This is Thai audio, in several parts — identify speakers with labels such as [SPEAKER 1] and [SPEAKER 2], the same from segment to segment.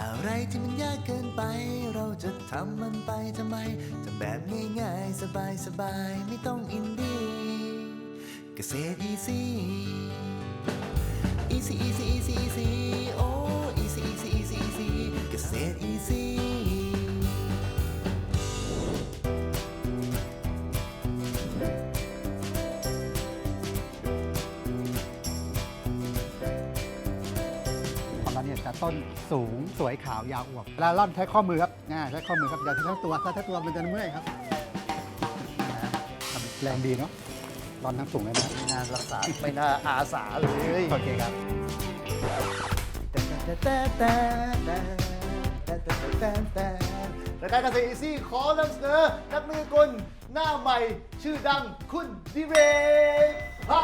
[SPEAKER 1] อะไรที่มันยากเกินไป เราจะทำมันไปทำไมทำแบบง่ายๆ สบายๆไม่ต้องอินดี้เกษตรอีซี่ easy easy easy easy โอ้ easy easy easy easy เกษตร
[SPEAKER 2] อีซี่ะต้นสูงสวยขาวยาวอวบเวลาล่อนใช้ข้อมือครับอ่ายใช้ข้อมือครับอย่าใช้ทั้งตัวถ้าใช้ตัวมันจะเมื่อยครับแรงดีเนาะร่อนทั้งสูงเลยนะ
[SPEAKER 3] ไม่น่ารักษาไม่น่าอาสาเลย
[SPEAKER 2] โอเคครับ
[SPEAKER 3] รายการเกษตรอีซี่ขอนำเสนอนักมือกลหน้าใหม่ชื่อดังคุณดิเรกพา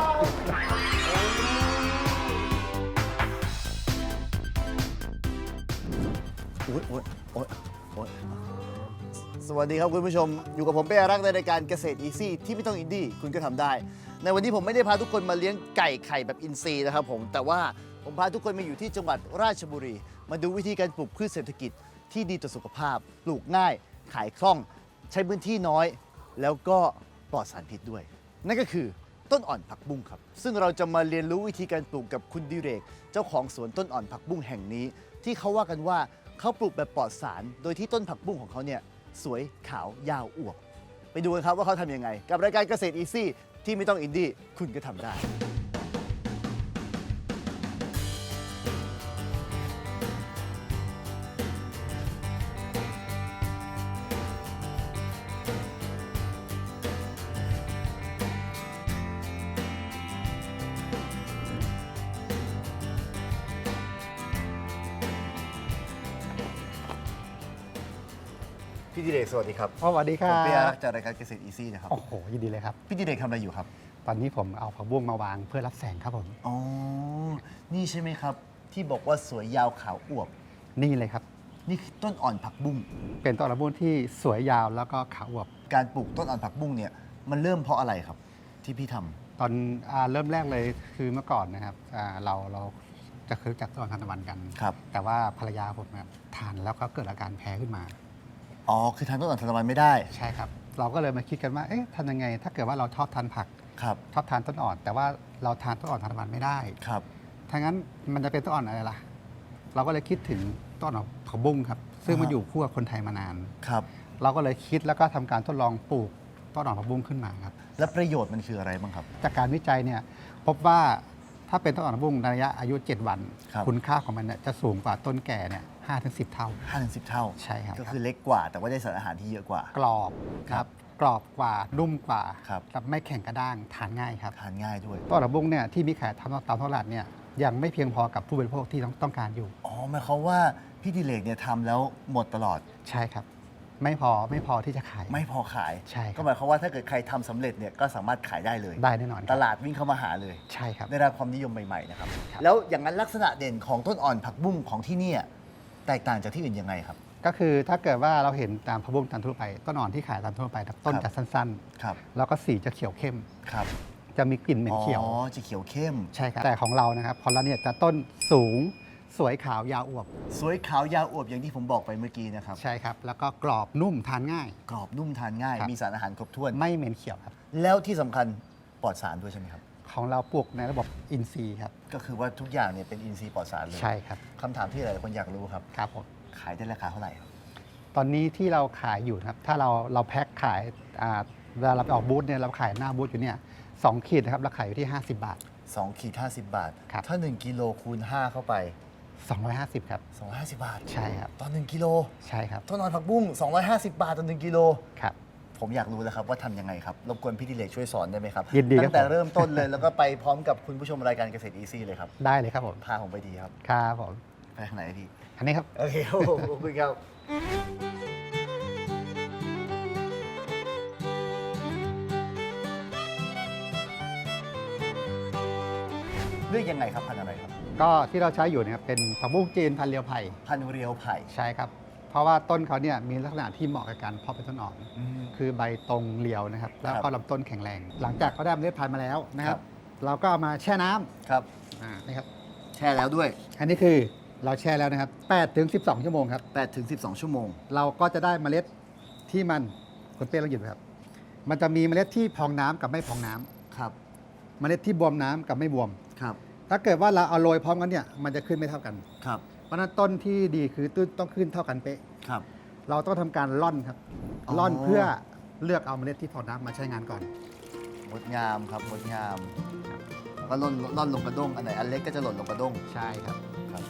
[SPEAKER 3] อ๊ยโอ๊ยโอ๊ยโอ๊ยสวัสดีครับคุณผู้ชม อยู่กับผมเป้อารักษ์ในรายการเกษตรอีซี่ที่ไม่ต้องอินดี้คุณก็ทำได้ ในวันนี้ผมไม่ได้พาทุกคนมาเลี้ยงไก่ไข่แบบอินทรีย์นะครับผม แต่ว่าผมพาทุกคนมาอยู่ที่จังหวัดราชบุรี มาดูวิธีการปลูกพืชเศรษฐกิจที่ดีต่อสุขภาพ ปลูกง่าย ขายคล่อง ใช้พื้นที่น้อย แล้วก็ปลอดสารพิษด้วย นั่นก็คือต้นอ่อนผักบุ้งครับ ซึ่งเราจะมาเรียนรู้วิธีการปลูกกับคุณดิเรก เจ้าของสวนต้นอ่อนผักบุ้งแห่งนี้ ที่เขาว่ากันว่า เขาปลูกแบบปลอดสาร โดยที่ต้นผักบุ้งของเขาเนี่ยสวยขาวยาวอวบไปดูกันครับว่าเขาทำยังไง กับรายการเกษตรอีซี่ที่ไม่ต้องอินดี้คุณก็ทำได้ วัสดีครับ
[SPEAKER 2] สวัสดีค
[SPEAKER 3] ผ
[SPEAKER 2] รั
[SPEAKER 3] ม
[SPEAKER 2] บ
[SPEAKER 3] เปียรักจากรายการเกษตรอีซี่นะครับ
[SPEAKER 2] โอ้โห ยินดีเลยครับ
[SPEAKER 3] พี่ดิเรกทำอะไรอยู่ครับ
[SPEAKER 2] ตอนนี้ผมเอาผักบุ้งมาวางเพื่อรับแสงครับผม
[SPEAKER 3] อ๋อ นี่ใช่ไหมครับ ที่บอกว่าสวยยาวขาวอวบ
[SPEAKER 2] นี่เลยครับ
[SPEAKER 3] นี่คือต้นอ่อนผักบุ้ง
[SPEAKER 2] เป็นต้นผักบุ้งที่สวยยาวแล้วก็ขาวอวบ
[SPEAKER 3] การปลูกต้นอ่อนผักบุ้งเนี่ยมันเริ่มเพราะอะไรครับ ที่พี่ทำ
[SPEAKER 2] ตอนอาเริ่มแรกเลยคือเมื่อก่อนนะครับอ่าเราเราจะคือจากต้นทานตะวันกัน
[SPEAKER 3] ครับ
[SPEAKER 2] แต่ว่าภรรยาผมเนี่ยทานแล้วก็เกิดอาการแพ้ขึ้นมา
[SPEAKER 3] อ๋อ คือทานต้นอ่อนทานตะวันไม่ได้
[SPEAKER 2] ใช่ครับ เราก็เลยมาคิดกันว่า เอ๊ะทำยังไง ถ้าเกิดว่าเราชอบทานผัก
[SPEAKER 3] ครับ
[SPEAKER 2] ชอบทานต้นอ่อน แต่ว่าเราทานต้นอ่อนทานตะวันไม่ได้
[SPEAKER 3] ครับ
[SPEAKER 2] ถ้างั้นมันจะเป็นต้นอ่อนอะไรล่ะ เราก็เลยคิดถึงต้นอ่อนผักบุ้งครับ ซึ่งมันอยู่คู่กับคนไทยมานาน
[SPEAKER 3] ครับ
[SPEAKER 2] เราก็เลยคิดแล้วก็ทำการทดลองปลูกต้นอ่อนผักบุ้งขึ้นมาครับ
[SPEAKER 3] แล้วประโยชน์มันคืออะไรบ้างครับ
[SPEAKER 2] จากการวิจัยเนี่ยพบว่าถ้าเป็นต้นอ่อนผักบุ้งในระยะอายุ 7 วัน
[SPEAKER 3] ครับ
[SPEAKER 2] คุณค่าของมันเนี่ยจะสูงกว่าต้นแก่เนี่ย ห้าถึงสิเท่า
[SPEAKER 3] 5ถึง10 เท่า
[SPEAKER 2] ใช่ครับ
[SPEAKER 3] ก็คือเล็กกว่า แต่ว่าได้สารอาหารที่เยอะกว่า
[SPEAKER 2] กรอบ
[SPEAKER 3] ครับ
[SPEAKER 2] ครับกรอบกว่านุ่มกว่า
[SPEAKER 3] ครับ
[SPEAKER 2] และไม่แข็งกระด้างทานง่ายครับ
[SPEAKER 3] ทานง่ายด้วย
[SPEAKER 2] ต้นผักบุ้งเนี่ยที่มีขายตามตามท้องตลาดเนี่ยยังไม่เพียงพอกับผู้บริโภคที่ต้องต้องการอยู่
[SPEAKER 3] อ๋อหมายความว่าพี่ดิเลกเนี่ยทำแล้วหมดตลอด
[SPEAKER 2] ใช่ครับ ไม่พอไม่พอที่จะขาย
[SPEAKER 3] ไม่พอขาย
[SPEAKER 2] ใช่ครับ
[SPEAKER 3] ก็หมายความว่าถ้าเกิดใครทำสำเร็จเนี่ยก็สามารถขายได้เลย
[SPEAKER 2] ได้แน่นอนครับ
[SPEAKER 3] ตลาดวิ่งเข้ามาหาเลย
[SPEAKER 2] ใช่ครับ
[SPEAKER 3] ได้รับความนิยมใหม่ๆนะครับ
[SPEAKER 2] ครับ
[SPEAKER 3] แล้วอย่างนั้นลักษณะเด่นของต้นอ่อนผักบุ้งของที่เนี่ย แตกต่างจากที่อื่นยังไงครับ
[SPEAKER 2] ก็คือถ้าเกิดว่าเราเห็นตามผักบุ้งตามทั่วไปต้นอ่อนที่ขายตามทั่วไปครับต้น
[SPEAKER 3] ครับ
[SPEAKER 2] จะสั้น
[SPEAKER 3] ครับ
[SPEAKER 2] ๆ แล้วก็สีจะเขียวเข้ม
[SPEAKER 3] ครับ
[SPEAKER 2] จะมีกลิ่นเหม็นเขียว
[SPEAKER 3] อ๋อจะเขียวเข้ม
[SPEAKER 2] ใช่ครับ แต่ของเรานะครับของเราเนี่ยจะต้นสูงสวยขาวยาวอวบ
[SPEAKER 3] สวยขาวยาวอวบอย่างที่ผมบอกไปเมื่อกี้นะครับ
[SPEAKER 2] ใช่ครับ แล้วก็กรอบนุ่มทานง่าย
[SPEAKER 3] กรอบนุ่มทานง่าย
[SPEAKER 2] ครับ
[SPEAKER 3] มีสารอาหารครบถ้วน
[SPEAKER 2] ไม่เหม็นเขียวครับ
[SPEAKER 3] แล้วที่สำคัญปลอดสารด้วยใช่ไหมครับ
[SPEAKER 2] ของเราปลูกในระบบอินทรีย์ครับ
[SPEAKER 3] ก็คือว่าทุกอย่างเนี่ยเป็นอินทรีย์ปลอดสารเลย
[SPEAKER 2] ใช่ครับ
[SPEAKER 3] คำถามที่หลายคนอยากรู้ครับ
[SPEAKER 2] ครับผม
[SPEAKER 3] ขายได้ราคาเท่าไหร่ครับ
[SPEAKER 2] ตอนนี้ที่เราขายอยู่นะครับ ถ้าเราเราแพ็คขายอ่าเวลาเราไปออกบูธเนี่ยเราขายหน้าบูธอยู่เนี่ยสองขีดนะครับเราขายอยู่ที่ 50 บาท
[SPEAKER 3] 2ขีด50 บาท
[SPEAKER 2] ครับ
[SPEAKER 3] ถ้า 1กิโลคูณ 5 เข้าไป
[SPEAKER 2] 250 ครับ
[SPEAKER 3] 250 บาท
[SPEAKER 2] ใช่ครับ
[SPEAKER 3] ต่อ1กิโล
[SPEAKER 2] ใช่ครับ
[SPEAKER 3] ต้นนอนผักบุ้ง250 บาทต่อ1กิโล
[SPEAKER 2] ครับ
[SPEAKER 3] ผมอยากรู้แล้วครับว่าทำยังไงครับ รบกวนพี่ดิเลกช่วยสอนได้ไหมครับ
[SPEAKER 2] ยินดีครับ
[SPEAKER 3] ตั้งแต่
[SPEAKER 2] ผม
[SPEAKER 3] เริ่มต้นเลย แล้วก็ไปพร้อมกับคุณผู้ชมรายการเกษตรอีซี่เลยครับ
[SPEAKER 2] ได้เลยครับผม
[SPEAKER 3] พาผมไปดีครับ
[SPEAKER 2] ครับผม
[SPEAKER 3] ไปทางไหนพี่
[SPEAKER 2] อันนี้ครับ
[SPEAKER 3] โอเคครับผมขอบคุณครับ เลือกยังไงครับพันธุ์อะไรครับ
[SPEAKER 2] ก็ที่เราใช้อยู่เนี่ยเป็นผักบุ้งจีนพันธุ์เรียวไผ่
[SPEAKER 3] พันธุ์เรียวไผ่
[SPEAKER 2] ใช่ครับ เพราะว่าต้นเขาเนี่ยมีลักษณะที่เหมาะกับการเพาะเป็นต้นอ่อน คือใบตรงเรียวนะครับ แล้วก็ลำต้นแข็งแรง หลังจากเขาได้เมล็ดพันธุ์มาแล้วนะครับ เราก็เอามาแช่น้ำ
[SPEAKER 3] ครับ
[SPEAKER 2] อ่านี่ครับ
[SPEAKER 3] แช่แล้วด้วย
[SPEAKER 2] อันนี้คือเราแช่แล้วนะครับ8ถึง12 ชั่วโมงครับ
[SPEAKER 3] 8ถึง12 ชั่วโมง
[SPEAKER 2] เราก็จะได้เมล็ดที่มันคุณเป้ลองหยิบดูครับ มันจะมีเมล็ดที่พองน้ำกับไม่พองน้ำ
[SPEAKER 3] ครับ
[SPEAKER 2] เมล็ดที่บวมน้ำกับไม่บวม
[SPEAKER 3] ครับ
[SPEAKER 2] ถ้าเกิดว่าเราเอาโรยพร้อมกันเนี่ย มันจะขึ้นไม่เท่ากัน
[SPEAKER 3] ครับ
[SPEAKER 2] เพราะฉะนั้นต้นที่ดีคือต้นต้องขึ้นเท่ากันเป๊ะ
[SPEAKER 3] ครับ
[SPEAKER 2] เราต้องทำการล่อนครับ
[SPEAKER 3] อ๋อ
[SPEAKER 2] ล่อนเพื่อเลือกเอาเมล็ดที่พองน้ำมาใช้งานก่อน
[SPEAKER 3] งดงามครับงดงามก็ล่นล่อนลงกระด้งอันไหนอันเล็กก็จะหล่นลงกระด้ง
[SPEAKER 2] ใช่ครับ
[SPEAKER 3] ครับ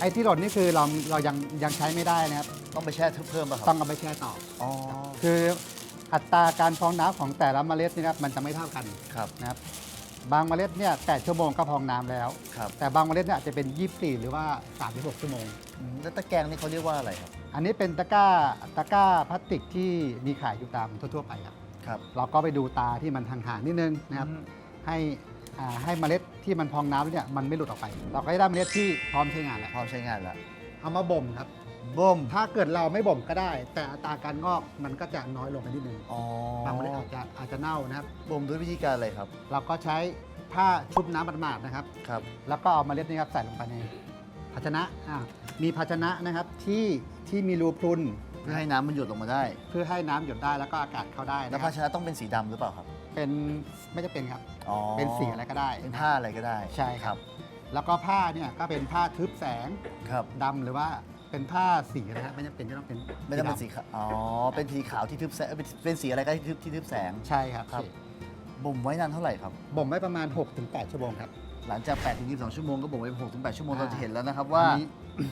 [SPEAKER 2] ไอ้ที่หล่นนี่คือเราเรายังยังใช้ไม่ได้นะครับ
[SPEAKER 3] ต้องไปแช่เพิ่มป่ะค
[SPEAKER 2] ต้
[SPEAKER 3] รั
[SPEAKER 2] อบงเอาไปแช่ต่อ
[SPEAKER 3] อ๋อ
[SPEAKER 2] คืออัตราการพองน้ำของแต่ละเมล็ดนี่นะครับมันจะไม่เท่ากัน
[SPEAKER 3] ครับ
[SPEAKER 2] นะครับ บางเมล็ดเนี่ย8ชั่วโมงก็พองน้ำแล้ว
[SPEAKER 3] ครับ
[SPEAKER 2] แต่บางเมล็ดเนี่ยอาจจะเป็น 24 หรือว่า 36 ชั่วโมง
[SPEAKER 3] อืมแล้วตะแกรงนี่เขาเรียกว่าอะไรครับ
[SPEAKER 2] อันนี้เป็นตะกร้าตะกร้าพลาสติกที่มีขายอยู่ตามทั่วๆไปครับ
[SPEAKER 3] ครับ
[SPEAKER 2] เราก็ไปดูตาที่มันห่างๆนิดนึงนะครับ
[SPEAKER 3] อืม
[SPEAKER 2] ให้อ่าให้เมล็ดที่มันพองน้ำเนี่ยมันไม่หลุดออกไป เราก็จะได้เมล็ดที่พร้อมใช้งานแล้ว
[SPEAKER 3] พร้อมใช้งานแล้ว
[SPEAKER 2] เอามาบ่มครับ
[SPEAKER 3] บ่ม
[SPEAKER 2] ถ้าเกิดเราไม่บ่มก็ได้ แต่อัตราการงอกมันก็จะน้อยลงไปนิดนึง
[SPEAKER 3] อ๋อบา
[SPEAKER 2] งเมล็ดอาจจะอาจจะเน่านะครับ
[SPEAKER 3] บ่มด้วยวิธีการอะไรครับ
[SPEAKER 2] เราก็ใช้ผ้าชุบน้ำหมาดๆนะครับ
[SPEAKER 3] ครับ
[SPEAKER 2] แล้วก็เอาเมล็ดนี้ครับใส่ลงไปในภาชนะอ่ามีภาชนะนะครับที่ที่มีรูพรุน
[SPEAKER 3] เพื่อให้น้ำมันหยดลงมาได้
[SPEAKER 2] เพื่อให้น้ำหยดได้แล้วก็อากาศเข้าได้
[SPEAKER 3] แล้ว
[SPEAKER 2] นะค
[SPEAKER 3] ภา
[SPEAKER 2] รับ
[SPEAKER 3] ชนะต้องเป็นสีดำหรือเปล่าครับ
[SPEAKER 2] เป็นไม่จะเป็นครับ
[SPEAKER 3] อ๋อ
[SPEAKER 2] เป็นสีอะไรก็ได้
[SPEAKER 3] เป็นผ้าอะไรก็ได้
[SPEAKER 2] ใช่ครับ แล้วก็ผ้าเนี่ยก็เป็นผ้าทึบแสง
[SPEAKER 3] ครับ
[SPEAKER 2] ดำหรือว่า เป็นผ้าสีนะครับไม่จำเป็นจะต้องเป็น
[SPEAKER 3] ไม่ต้องเป็นสี
[SPEAKER 2] ด
[SPEAKER 3] ขาวอ๋อ เป็นสีขาวที่ทึบแสงเอ้ยเป็นเป็นสีอะไรก็ได้ที่ทึบที่ทึบแสงำ
[SPEAKER 2] ใช่ครับ
[SPEAKER 3] ครับ
[SPEAKER 2] โอเค
[SPEAKER 3] บ่มไว้นานเท่าไหร่ครับ
[SPEAKER 2] บ่มไว้ประมาณ 6-8 ชั่วโมงครับ
[SPEAKER 3] หลังจาก8ถึง22 ชั่วโมงก็บ่มไว้6ถึง8ชั่วโมง
[SPEAKER 2] อ่า
[SPEAKER 3] เราจะเห็นแล้วนะครับว่า
[SPEAKER 2] อันนี้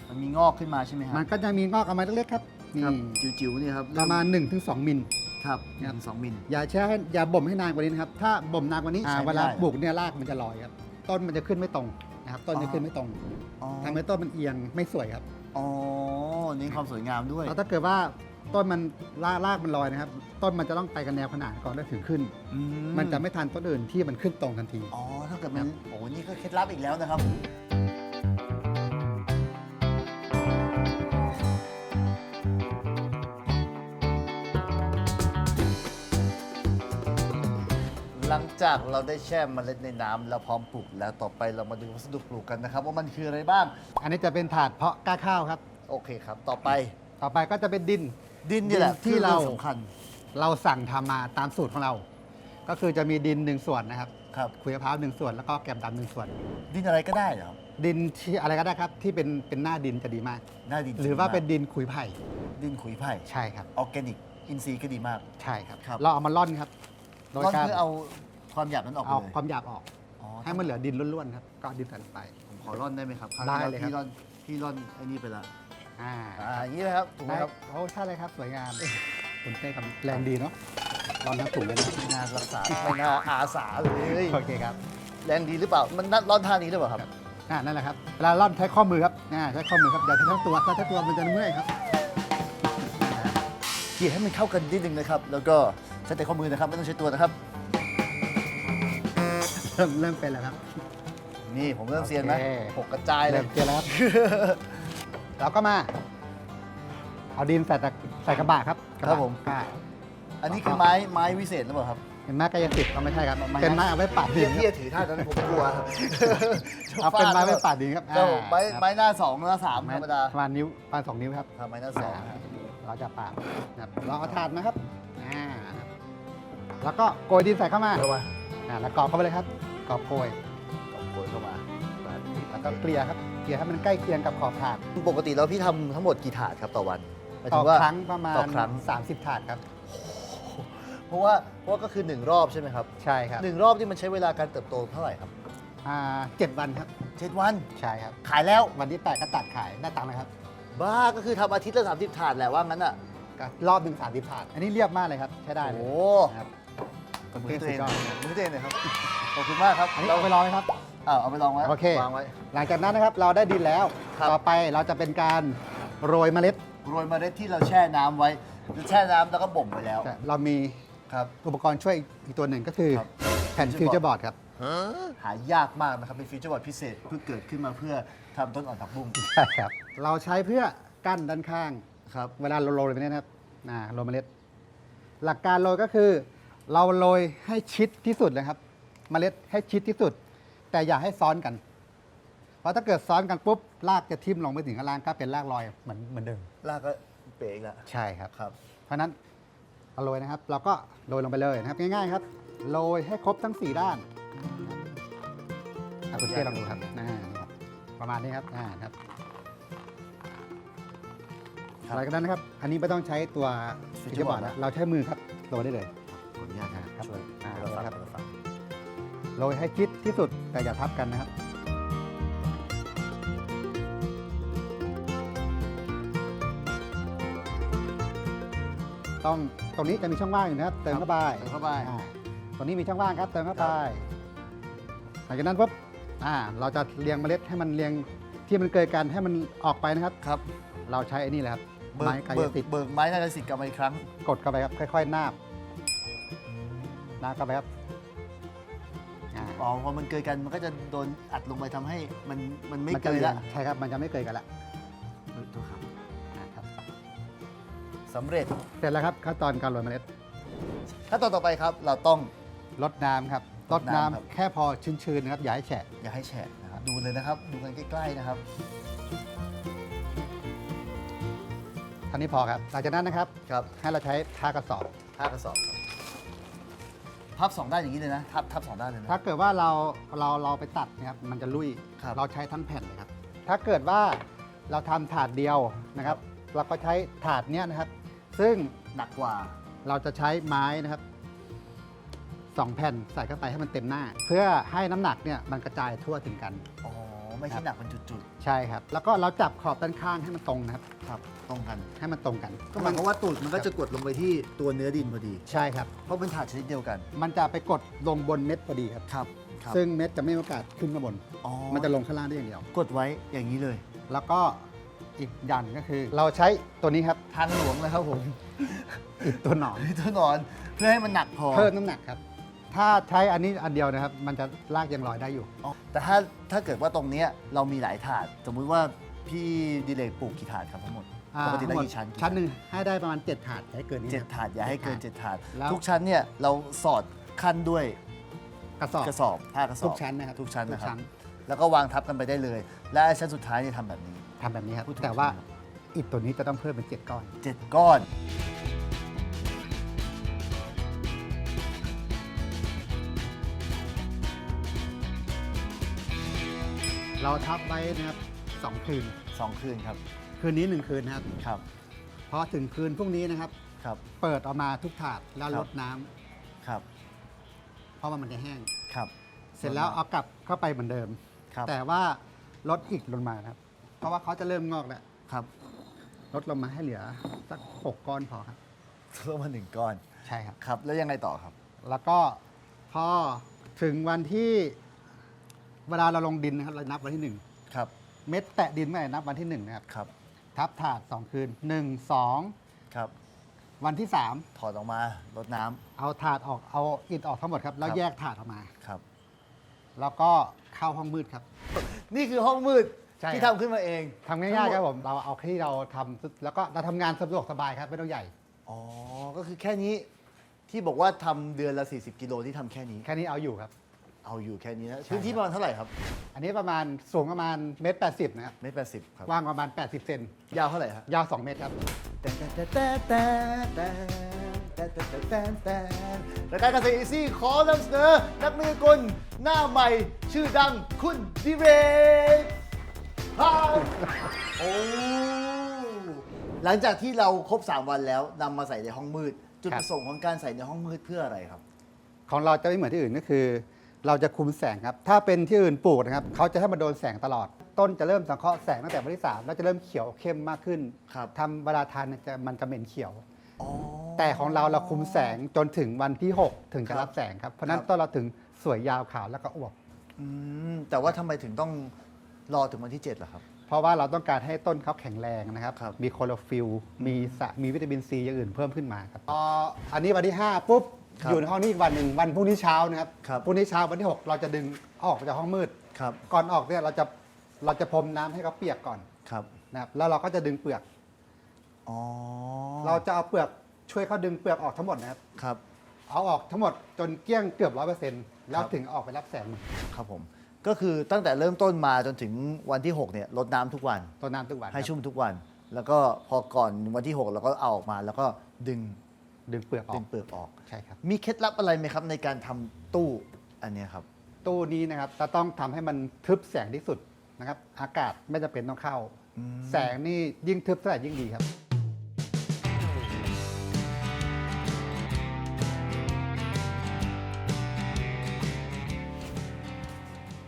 [SPEAKER 3] มันมีงอกขึ้นมาใช่ไหมครั
[SPEAKER 2] มันก็จะมีงอกออกมาเล็กๆครับนี่
[SPEAKER 3] ครับจิ๋วๆนี่ครับ
[SPEAKER 2] ประมาณ 1-2 มิล
[SPEAKER 3] ครับ
[SPEAKER 2] ครับ
[SPEAKER 3] หนึ่งสองมิล
[SPEAKER 2] อย่าแช่ให้อย่าบ่มให้นานกว่านี้นะครับ ถ้าบ่มนานกว่านี้
[SPEAKER 3] ใช้
[SPEAKER 2] อ่า
[SPEAKER 3] ไม่
[SPEAKER 2] เวลา
[SPEAKER 3] ได้
[SPEAKER 2] ปลูกเนี่ยรากมันจะลอยครับ ต้นมันจะขึ้นไม่ตรง นะครับ ต้น
[SPEAKER 3] อ๋
[SPEAKER 2] จะ
[SPEAKER 3] อ
[SPEAKER 2] ขึ้นไม่ตรง
[SPEAKER 3] อ๋อ
[SPEAKER 2] ทำให้ต้นมันเอียงไม่สวยครับ
[SPEAKER 3] อ๋อเน้นความสวยงามด้วย
[SPEAKER 2] แล้วถ้าเกิดว่าต้นมันรากรากมันลอยนะครับ ต้นมันจะต้องไปกันแนวขนานก่อนแล้วถึงขึ้น
[SPEAKER 3] อื
[SPEAKER 2] มันจะไม่ทันต้นอื่นที่มันขึ้นตรงทันที
[SPEAKER 3] อ๋อถ้าเกิดมันโอ้นี่ก็เคล็ดลับอีกแล้วนะครับ จากเราได้แช่เมล็ดในน้ำแล้วพร้อมปลูกแล้วต่อไปเรามาดูวัสดุปลูกกันนะครับ ว่ามันคืออะไรบ้าง
[SPEAKER 2] อันนี้จะเป็นถาดเพาะกล้าข้าวครับ
[SPEAKER 3] โอเคครับ ต่อไป
[SPEAKER 2] ต่อไปก็จะเป็นดิน
[SPEAKER 3] ดินนี่แหละ
[SPEAKER 2] ดินที่
[SPEAKER 3] คืออง
[SPEAKER 2] เรา
[SPEAKER 3] สำคัญ
[SPEAKER 2] เราสั่งทำมาตามสูตรของเรา ก็คือจะมีดินหนึ่งส่วนนะครับ
[SPEAKER 3] ครับ
[SPEAKER 2] ขุยมะพร้าวหนึ่งส่วนแล้วก็แกมดำหนึ่งส่วน
[SPEAKER 3] ดินอะไรก็ได้เหรอครับ
[SPEAKER 2] ดินที่อะไรก็ได้ครับที่เป็นเป็นหน้าดินจะดีมาก
[SPEAKER 3] หน้าดิน
[SPEAKER 2] หรือว่าเป็นดินขุยไผ่
[SPEAKER 3] ดินขุยไผ่
[SPEAKER 2] ใช่ครับ
[SPEAKER 3] ออร์แกนิกอินทรีย์ก็ดีมาก
[SPEAKER 2] ใช่ครับ
[SPEAKER 3] ครับ
[SPEAKER 2] เราเอามาล่อนครับ โดย
[SPEAKER 3] ร่อน
[SPEAKER 2] การ
[SPEAKER 3] เพื่อเอา ความหยาบนั้นออกไป
[SPEAKER 2] เอา
[SPEAKER 3] เลย
[SPEAKER 2] ความหยาบออก
[SPEAKER 3] อ๋อ
[SPEAKER 2] ให้มันเหลือดินล้วนๆครับก็เอาดินใส่ลงไป
[SPEAKER 3] ผมขอร่อนได้ไหมครับครั้ง
[SPEAKER 2] ได้
[SPEAKER 3] ที่
[SPEAKER 2] เลย
[SPEAKER 3] พี่
[SPEAKER 2] ครั
[SPEAKER 3] ร่อบนพี่ร่อนไอ้นี่ไปละ
[SPEAKER 2] อ่า
[SPEAKER 3] อ่าอย่างนี้นะครับถูกไหม
[SPEAKER 2] ได้
[SPEAKER 3] ครับ
[SPEAKER 2] โอ้ใช่เลยครับสวยงามคุณเต้ครับแรงดีเนาะร่อนทั้งถุงเลยนะ
[SPEAKER 3] ไม่น่ารักษาไม่น่าอาสาเลย
[SPEAKER 2] โอเคครับ
[SPEAKER 3] แรงดีหรือเปล่ามันน่าร่อนท่านี้หรือเปล่าครับ
[SPEAKER 2] อ่านั่นแหละครับเวลาร่อนใช้ข้อมือครับอ่าใช้ข้อมือครับอย่าใช้ทั้งตัวถ้าใช้ตัวมันจะเมื่อยครับ
[SPEAKER 3] เกลี่ยให้มันเข้ากันนิดนึงนะครับ แล้วก็ใช้แต่ข้อมือนะครับ ไม่ต้องใช้ตัวนะครับ
[SPEAKER 2] เริ่มเริ่มเป็นแล้วครับ
[SPEAKER 3] นี่ผมเริ่มเซียนไหม
[SPEAKER 2] โอเค
[SPEAKER 3] หกกระจายเล
[SPEAKER 2] เริ่
[SPEAKER 3] ย
[SPEAKER 2] มเจอแล้วครับ เราก็มา เอาดินใส่ตะใส่กระบะครับกะ
[SPEAKER 3] ครับผม
[SPEAKER 2] อ่า
[SPEAKER 3] อันนี้คือไม้ไม้วิเศษหรือเปล่าครับ
[SPEAKER 2] เห็นไม้กายสิทธิ์เอาไม่ใช่ครับ
[SPEAKER 3] ไม้
[SPEAKER 2] เป็นไม้เอาไว้ปาดดิ
[SPEAKER 3] พี่
[SPEAKER 2] นค
[SPEAKER 3] พี่
[SPEAKER 2] รับ
[SPEAKER 3] จะถือท่านั้นผมกลัว
[SPEAKER 2] เอาเป็นไม้ไว้ปาดดินครับ
[SPEAKER 3] ครับผม
[SPEAKER 2] อ่า
[SPEAKER 3] ไม้
[SPEAKER 2] ครับ
[SPEAKER 3] ไม้หน้าสองหน้าสามธรรมดา
[SPEAKER 2] ประมาณนิ้วประมาณสองนิ้วครับ
[SPEAKER 3] ครับไม้หน้าสอง
[SPEAKER 2] อ่าเราจะปาดนะครับเราเอาถาดนะครับอ่าครับแล้วก็โกยดินใส่เข้ามา
[SPEAKER 3] เข้ามา
[SPEAKER 2] อ่าแล้วกรอบเข้าไปเลยครับ กรอบโกย
[SPEAKER 3] กดโกยเข้ามา
[SPEAKER 2] แล้วก็เกลี่ยครับเกลี่ยให้มันใกล้เคียงกับขอบถาด
[SPEAKER 3] ปกติแล้วพี่ทำทั้งหมดกี่ถาดครับต่อวันหมาย
[SPEAKER 2] ต่
[SPEAKER 3] ถึ
[SPEAKER 2] อง
[SPEAKER 3] ว่า
[SPEAKER 2] ครั้งประมาณ
[SPEAKER 3] ต่อครั้ง
[SPEAKER 2] 30 ถาดครับ
[SPEAKER 3] เพราะว่าเพราะว่าก็คือ 1 รอบใช่ไหมครับ
[SPEAKER 2] ใช่ครับ
[SPEAKER 3] หนึ่งรอบที่มันใช้เวลาการเติบโตเท่าไหร่ครับ
[SPEAKER 2] อ่าเจ็ดวันครับ
[SPEAKER 3] เจ็ดวัน
[SPEAKER 2] ใช่ครับ
[SPEAKER 3] ขายแล้ว
[SPEAKER 2] วันที่แปดก็ตัดขายได้ตังค์เลยครับ
[SPEAKER 3] บ้าก็คือทำอาทิตย์ละสามสิบถาดแหละว่างั้นอะ
[SPEAKER 2] ก็รอบหนึ่งสามสิบถาด อันนี้เรียบมากเลยครับ ใช้ได้เลย
[SPEAKER 3] โอ้
[SPEAKER 2] นะครับ
[SPEAKER 3] มือตัวเอง
[SPEAKER 2] สุดยอด
[SPEAKER 3] มือตัวเองเลยครับ ขอบคุณมากครับ
[SPEAKER 2] อันนี้เอาไปลองไหมครับ
[SPEAKER 3] อ้าวเอาไปลองไว้
[SPEAKER 2] โอเค
[SPEAKER 3] วางไว้
[SPEAKER 2] หลังจากนั้นนะครับเราได้ดินแล้ว
[SPEAKER 3] ครับ
[SPEAKER 2] ต่อไปเราจะเป็นการโรยเมล็ด
[SPEAKER 3] โรยเมล็ดที่เราแช่น้ำไว้แช่น้ำแล้วก็บ่มไว้แล้ว
[SPEAKER 2] แต่เรามี
[SPEAKER 3] ครับ
[SPEAKER 2] อุปกรณ์ช่วยอีกตัวหนึ่งก็คือ
[SPEAKER 3] ครับ
[SPEAKER 2] แผ่นฟิวเจอร์บอร์ดครับ
[SPEAKER 3] หายากมากนะครับเป็นฟีเจอร์บอร์ดพิเศษเพิ่งเกิดขึ้นมาเพื่อทำต้นอ่อนผักบุ้ง
[SPEAKER 2] ใช่ครับ เราใช้เพื่อกั้นด้านข้าง
[SPEAKER 3] ครับ
[SPEAKER 2] เวลาเราโรยไปเนี่ยนะครับอ่าโรยเมล็ด หลักการโรยก็คือ เราโรยให้ชิดที่สุดเลยครับเมล็ดให้ชิดที่สุด แต่อย่าให้ซ้อนกัน เพราะถ้าเกิดซ้อนกันปุ๊บรากจะทิ่มลงไปถึงข้างล่างก็เป็นรากลอยเหมือนเหมือนเดิม
[SPEAKER 3] ลากก็เป๋อีกแล้ว
[SPEAKER 2] ใช่ครับ
[SPEAKER 3] ครับ
[SPEAKER 2] เพราะฉะนั้นเราโรยนะครับ เราก็โรยลงไปเลยนะครับง่ายๆครับโรยให้ครบทั้ง 4 ด้านอะคุณเต้ลองดูครับอ่านี่ครับ ประมาณนี้ครับอ่าครับ
[SPEAKER 3] ครับ
[SPEAKER 2] หลังจากนั้นนะครับ อันนี้ไม่ต้องใช้ตัว
[SPEAKER 3] Switch
[SPEAKER 2] ฟิชบอร์ด
[SPEAKER 3] board
[SPEAKER 2] นะเราใช้มือครับโรยได้เลย
[SPEAKER 3] ขออนุญาตนะครับ
[SPEAKER 2] ช่วยอ่า
[SPEAKER 3] เราฟัง
[SPEAKER 2] ครับ
[SPEAKER 3] เราฟัง
[SPEAKER 2] โรยให้ชิดที่สุดแต่อย่าทับกันนะครับ ต้องตรงนี้จะมีช่องว่างอยู่นะครับ เติมเข้าไป
[SPEAKER 3] เติมเข้าไป
[SPEAKER 2] อ่ตรงนี้มีช่องว่างครับ เติมเข้าไปหลังจากนั้นปุ๊บอ่า เราจะเรียงเมล็ดให้มันเรียงที่มันเกยกันให้มันออกไปนะครับ
[SPEAKER 3] ครับ
[SPEAKER 2] เราใช้ไอ้นี่แหละครับ
[SPEAKER 3] เบิ
[SPEAKER 2] ไม้
[SPEAKER 3] ก
[SPEAKER 2] กาย
[SPEAKER 3] เบิก
[SPEAKER 2] สิทธิ์
[SPEAKER 3] เบิกไม้นาฏศิลป์กลับมาอีกครั้ง
[SPEAKER 2] กดเข้าไปครับค่อย ๆ นาบ นาบเข้าไปครับอ่า
[SPEAKER 3] อ๋อพอมันเกยกันมันก็จะโดนอัดลงไปทำให้มันมันไม่
[SPEAKER 2] มัน
[SPEAKER 3] เก
[SPEAKER 2] จะ
[SPEAKER 3] ย
[SPEAKER 2] เรีย
[SPEAKER 3] ละ
[SPEAKER 2] งใช่ครับ มันจะไม่เกยกันละ
[SPEAKER 3] เออโทษครับ
[SPEAKER 2] นะครับ
[SPEAKER 3] สำเร็จ
[SPEAKER 2] เสร็จแล้วครับขั้นตอนการโรยเมล็ด
[SPEAKER 3] ขั้นตอนต่อไปครับ เราต้อง
[SPEAKER 2] รดน้ำครับรด
[SPEAKER 3] รดน้ำครับ
[SPEAKER 2] น้ำแค่พอชื้นๆนะครับอย่าให้แฉะ
[SPEAKER 3] อย่าให้แฉะนะครับดูเลยนะครับ ดูกันใกล้ๆนะครับ
[SPEAKER 2] เท่านี้พอครับ หลังจากนั้นนะครับ
[SPEAKER 3] ครับ
[SPEAKER 2] ให้เราใช้ผ้ากระสอบ
[SPEAKER 3] ห้ากระสอบครับ พับสองด้านอย่างนี้เลยนะทับทับสองด้านเลยนะ
[SPEAKER 2] ถ้าเกิดว่าเราเราเราไปตัดนะครับมันจะลุย
[SPEAKER 3] ครับ
[SPEAKER 2] เราใช้ทั้งแผ่นเลยครับ ถ้าเกิดว่าเราทำถาดเดียวนะครับ เราก็ใช้ถาดเนี้ยนะครับ ซึ่ง
[SPEAKER 3] หนักกว่า
[SPEAKER 2] เราจะใช้ไม้นะครับสองแผ่นใส่เข้าไปให้มันเต็มหน้า เพื่อให้น้ำหนักเนี่ยมันกระจายทั่วถึงกัน
[SPEAKER 3] อ๋อ ไม่ใช่หนักเป็นจุด
[SPEAKER 2] ใช่ครับ แล้วก็เราจับขอบด้านข้างให้มันตรงนะครับ
[SPEAKER 3] ๆ ครับ ตรงกัน
[SPEAKER 2] ให้มันตรงกัน
[SPEAKER 3] ก็หมายความว่าตูดมันก็จะกดลงไปที่ตัวเนื้อดินพอดี
[SPEAKER 2] ใช่ครับ
[SPEAKER 3] เพราะเป็นถาดชนิดเดียวกัน
[SPEAKER 2] มันจะไปกดลงบนเม็ดพอดีครับ
[SPEAKER 3] ครับครับ
[SPEAKER 2] ซึ่งเม็ดจะไม่มีโอกาสขึ้นมาบน
[SPEAKER 3] อ๋อ
[SPEAKER 2] มันจะลงข้างล่างได้อย่างเดียว
[SPEAKER 3] กดไว้อย่างนี้เลย
[SPEAKER 2] แล้วก็อีกอย่างหนึ่งก็คือ เราใช้ตัวนี้ครับ
[SPEAKER 3] ทางหลวงนะครับผม
[SPEAKER 2] อีกตัวหนอน
[SPEAKER 3] ตัวนอนเพื่อให้มันหนักพอ
[SPEAKER 2] เพิ่มน้ำหนักครับ ถ้าใช้อันนี้อันเดียวนะครับ มันจะลากยังลอยได้อยู่
[SPEAKER 3] อ๋อแต่ถ้าถ้าเกิดว่าตรงเนี้ยเรามีหลายถาด สมมุติว่าพี่ดิเลกปลูกกี่ถาดครับทั้งหมด
[SPEAKER 2] อ่า
[SPEAKER 3] ปกติได้
[SPEAKER 2] ทั้งหมด
[SPEAKER 3] กี่ชั้น
[SPEAKER 2] ชั้นหนึ่งให้ได้ประมาณ 7 ถาดอย่าให้เกินนี้
[SPEAKER 3] เจ็ด
[SPEAKER 2] ครับ
[SPEAKER 3] ถาดอย่าให้เกินเจ็ดถาด
[SPEAKER 2] แล้ว
[SPEAKER 3] ทุกชั้นเนี่ยเราสอดขั้นด้วย
[SPEAKER 2] กระสอบ
[SPEAKER 3] กระสอบผ้ากระสอบ
[SPEAKER 2] ทุกชั้นนะครับ
[SPEAKER 3] ทุกชั้นนะครับ
[SPEAKER 2] ทุกชั้น
[SPEAKER 3] แล้วก็วางทับกันไปได้เลย และไอ้ชั้นสุดท้ายเนี่ยทำแบบนี้
[SPEAKER 2] ทำแบบนี้ครับ
[SPEAKER 3] พูดถูก
[SPEAKER 2] แต่ว่า
[SPEAKER 3] ใช่ไหมครับ
[SPEAKER 2] อิฐตัวนี้จะต้องเพิ่มเป็น 7 ก้อน
[SPEAKER 3] เจ็ดก้อน
[SPEAKER 2] เราทับไว้นะครับสองคืน
[SPEAKER 3] สองคืนครับ
[SPEAKER 2] คืนนี้หนึ่งคืนนะครับ
[SPEAKER 3] ครับ
[SPEAKER 2] พอถึงคืนพรุ่งนี้นะครับ
[SPEAKER 3] ครับ
[SPEAKER 2] เปิดออกมาทุกถาดแล้ว
[SPEAKER 3] ครับ
[SPEAKER 2] ลดน้ำ
[SPEAKER 3] ครับ
[SPEAKER 2] เพราะว่ามันจะแห้ง
[SPEAKER 3] ครับ
[SPEAKER 2] เสร็จแล้วเอากลับเข้าไปเหมือนเดิม
[SPEAKER 3] ครับ
[SPEAKER 2] แต่ว่าลดอีกลงมานะครับ เพราะว่าเขาจะเริ่มงอกแล้ว
[SPEAKER 3] ครับ
[SPEAKER 2] ลดลงมาให้เหลือสักหกก้อนพอครับ
[SPEAKER 3] เพิ่มมาหนึ่งก้อน
[SPEAKER 2] ใช่ครับ
[SPEAKER 3] ครับ แล้วยังไงต่อครับ
[SPEAKER 2] แล้วก็พอถึงวันที่ เวลาเราลงดินนะครับเรานับวันที่หนึ่ง
[SPEAKER 3] ครับ
[SPEAKER 2] เม็ดแตะดินเมื่อไหร่นับวันที่หนึ่งนะครับ
[SPEAKER 3] ครับ
[SPEAKER 2] ทับถาดสองคืนหนึ่งสอง
[SPEAKER 3] ครับ
[SPEAKER 2] วันที่สาม
[SPEAKER 3] ถอดออกมาลดน้ำ
[SPEAKER 2] เอาถาดออกเอาอิฐออกทั้งหมดครับแล้ว
[SPEAKER 3] ครับ
[SPEAKER 2] แยกถาดออกมา
[SPEAKER 3] ครับ
[SPEAKER 2] แล้วก็เข้าห้องมืดครับ
[SPEAKER 3] นี่คือห้องมืด
[SPEAKER 2] ใช่
[SPEAKER 3] ที่
[SPEAKER 2] ครับ
[SPEAKER 3] ทำขึ้นมาเอง
[SPEAKER 2] ทำง่ายๆครับผมเราเอาที่เราทำแล้วก็เราทำงานสะดวกสบายครับไม่ต้องใหญ่
[SPEAKER 3] อ๋อก็คือแค่นี้ที่บอกว่าทำเดือนละ 40 กิโลที่ทำแค่นี้
[SPEAKER 2] แค่นี้เอาอยู่ครับ
[SPEAKER 3] เอาอยู่แค่นี้นะ
[SPEAKER 2] ใช่
[SPEAKER 3] พื้นที่ประมาณเท่าไหร่ครับ
[SPEAKER 2] อันนี้ประมาณสูงประมาณเมตรแปดสิบนะครับ
[SPEAKER 3] เมตรแปดสิบครับ
[SPEAKER 2] กว้างประมาณ 80 เซน
[SPEAKER 3] ยาวเท่าไหร่ฮะ
[SPEAKER 2] ยาว 2 เมตรครับ
[SPEAKER 3] แต่แต่แต่แต่แต่แต่แต่แต่แต่แต่รายการเกษตรอีซี่ขอนำเสนอนักมายากลหน้าใหม่ชื่อดังคุณดิเรกพาวโอ้หลังจากที่เราครบ 3 วันแล้วนำมาใส่ในห้องมืด จุด
[SPEAKER 2] ครั
[SPEAKER 3] ป
[SPEAKER 2] บ
[SPEAKER 3] ระสงค์ของการใส่ในห้องมืดเพื่ออะไรครับ
[SPEAKER 2] ของเราจะไม่เหมือนที่อื่นก็คือ เราจะคุมแสงครับ ถ้าเป็นที่อื่นปลูกนะครับเขาจะให้มันโดนแสงตลอด ต้นจะเริ่มสังเคราะห์แสงตั้งแต่วันที่สามแล้วจะเริ่มเขียวเข้มมากขึ้น
[SPEAKER 3] ครับ
[SPEAKER 2] ทำเวลาทานเนี่ยจะมันจะเหม็นเขียว
[SPEAKER 3] อ๋อ
[SPEAKER 2] แต่ของเราเราคุมแสงจนถึงวันที่ 6 ถึงจะ
[SPEAKER 3] ครับ
[SPEAKER 2] รับแสงครับ เพราะฉะนั้
[SPEAKER 3] คนรับ
[SPEAKER 2] ต้นเราถึงสวยยาวขาวแล้วก็อวบ
[SPEAKER 3] อืมแต่ว่าทำไมถึงต้องรอถึงวันที่7ล่ะครับ
[SPEAKER 2] เพราะว่าเราต้องการให้ต้นเขาแข็งแรงนะครับ
[SPEAKER 3] ครับ
[SPEAKER 2] มีโคโลฟิลมีสะมีวิตามินซีอย่างอื่นเพิ่มขึ้นมาครับพออันนี้วันที่ 5 ปุ๊บ
[SPEAKER 3] ครับ
[SPEAKER 2] อยู่ในห้องนี้อีกวันหนึ่งวันพรุ่งนี้เช้านะครับ
[SPEAKER 3] ครับ
[SPEAKER 2] พรุ่งนี้เช้าวันที่6เราจะดึงออกจากห้องมืด
[SPEAKER 3] ครับ
[SPEAKER 2] ก่อนออกเนี่ยเราจะเราจะพรมน้ำให้เขาเปียกก่อน
[SPEAKER 3] ครับ
[SPEAKER 2] นะครับแล้วเราก็จะดึงเปลือก
[SPEAKER 3] อ๋อ
[SPEAKER 2] เราจะเอาเปลือกช่วยเขาดึงเปลือกออกทั้งหมดนะครับ
[SPEAKER 3] ครับ
[SPEAKER 2] เอาออกทั้งหมดจนเกลี้ยงเกือบร้อยเปอร์เซ็นต์แล้ว
[SPEAKER 3] ครับ
[SPEAKER 2] ถึงออกไปรับแสง
[SPEAKER 3] ครับผมก็คือตั้งแต่เริ่มต้นมาจนถึงวันที่6เนี่ยลดน้ำทุกวัน
[SPEAKER 2] ต้นน้ำทุกวัน
[SPEAKER 3] ให้
[SPEAKER 2] ครับ
[SPEAKER 3] ชุ่มทุกวัน แล้วก็พอก่อนวันที่6เราก็เอาออกมา แล้วก็ดึง
[SPEAKER 2] ดึงเปลือกออ
[SPEAKER 3] ดึ
[SPEAKER 2] ก
[SPEAKER 3] งเปลือกออก
[SPEAKER 2] ใช่ครับ
[SPEAKER 3] มีเคล็ดลับอะไรไหมครับ ในการทำตู้อันเนี้ยครับ
[SPEAKER 2] ตู้นี้นะครับจะต้องทำให้มันทึบแสงที่สุดนะครับ อากาศไม่จำเป็นต้องเข้า
[SPEAKER 3] อืม
[SPEAKER 2] แสงนี่ยิ่งทึบเท่าไหร่ยิ่งดีครับ